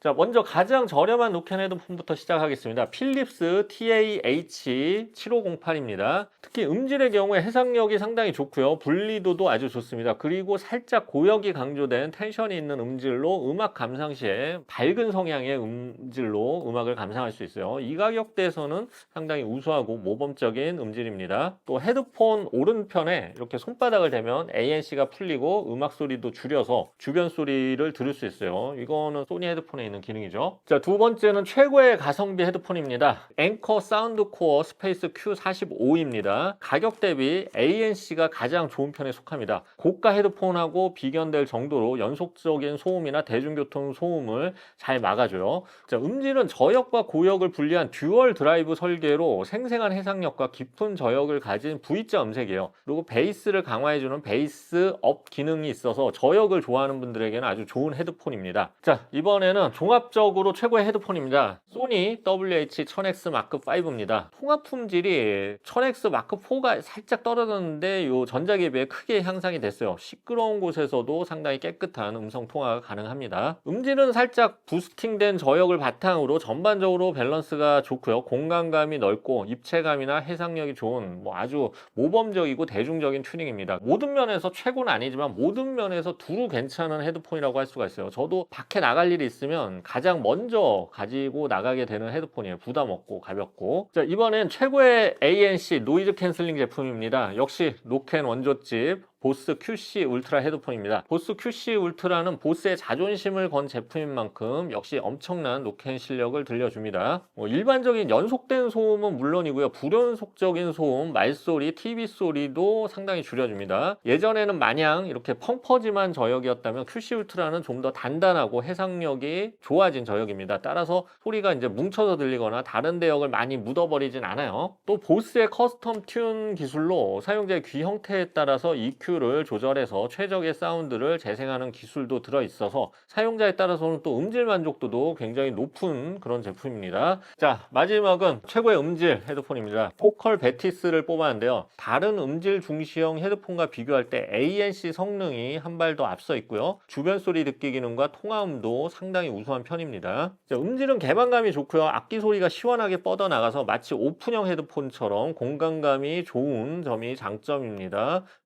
자, 먼저 가장 저렴한 노캔 헤드폰부터 시작하겠습니다. 필립스 TAH7508입니다. 특히 음질의 경우에 해상력이 상당히 좋고요. 분리도도 아주 좋습니다. 그리고 살짝 고역이 강조된 텐션이 있는 음질로 음악 감상 시에 밝은 성향의 음질로 음악을 감상할 수 있어요. 이 가격대에서는 상당히 우수하고 모범적인 음질입니다. 또 헤드폰 오른편에 이렇게 손바닥을 대면 ANC가 풀리고 음악 소리도 줄여서 주변 소리를 들을 수 있어요. 이거는 소니 헤드폰에 있는 기능이죠. 자, 두 번째는 최고의 가성비 헤드폰입니다. 앵커 사운드 코어 스페이스 Q45입니다. 가격 대비 ANC가 가장 좋은 편에 속합니다. 고가 헤드폰하고 비견될 정도로 연속적인 소음이나 대중교통 소음을 잘 막아줘요. 자, 음질은 저역과 고역을 분리한 듀얼 드라이브 설계로 생생한 해상력과 깊은 저역을 가진 V자 음색이에요. 그리고 베이스를 강화해주는 베이스 업 기능이 있어서 저역을 좋아하는 분들에게는 아주 좋은 헤드폰입니다. 자, 이번에는 종합적으로 최고의 헤드폰입니다. 소니 WH-1000X 마크 5입니다. 통합 품질이 1000X 마크 4가 살짝 떨어졌는데 이 전작에 비해 크게 향상이 됐어요. 시끄러운 곳에서도 상당히 깨끗한 음성 통화가 가능합니다. 음질은 살짝 부스팅된 저역을 바탕으로 전반적으로 밸런스가 좋고요. 공간감이 넓고 입체감이나 해상력이 좋은 뭐 아주 모범적이고 대중적인 튜닝입니다. 모든 면에서 최고는 아니지만 모든 면에서 두루 괜찮은 헤드폰이라고 할 수가 있어요. 저도 밖에 나갈 일이 있으면 가장 먼저 가지고 나가게 되는 헤드폰이에요. 부담 없고 가볍고. 자, 이번엔 최고의 ANC 노이즈 캔슬링 제품입니다. 역시 노캔 원조집 보스 QC 울트라 헤드폰입니다. 보스 QC 울트라는 보스의 자존심을 건 제품인 만큼 역시 엄청난 노캔 실력을 들려줍니다. 뭐 일반적인 연속된 소음은 물론이고요. 불연속적인 소음, 말소리, TV 소리도 상당히 줄여줍니다. 예전에는 마냥 이렇게 펑퍼짐한 저역이었다면 QC 울트라는 좀 더 단단하고 해상력이 좋아진 저역입니다. 따라서 소리가 이제 뭉쳐서 들리거나 다른 대역을 많이 묻어버리진 않아요. 또 보스의 커스텀 튠 기술로 사용자의 귀 형태에 따라서 EQ를 조절해서 최적의 사운드를 재생하는 기술도 들어있어서 사용자에 따라서는 또 음질 만족도도 굉장히 높은 그런 제품입니다. 자, 마지막은 최고의 음질 헤드폰입니다. 포컬 베티스를 뽑았는데요. 다른 음질 중시형 헤드폰과 비교할 때 ANC 성능이 한 발 더 앞서 있고요. 주변 소리 듣기 기능과 통화음도 상당히 우수한 편입니다. 자, 음질은 개방감이 좋고요. 악기 소리가 시원하게 뻗어나가서 마치 오픈형 헤드폰처럼 공간감이 좋은 점이 장점입니다.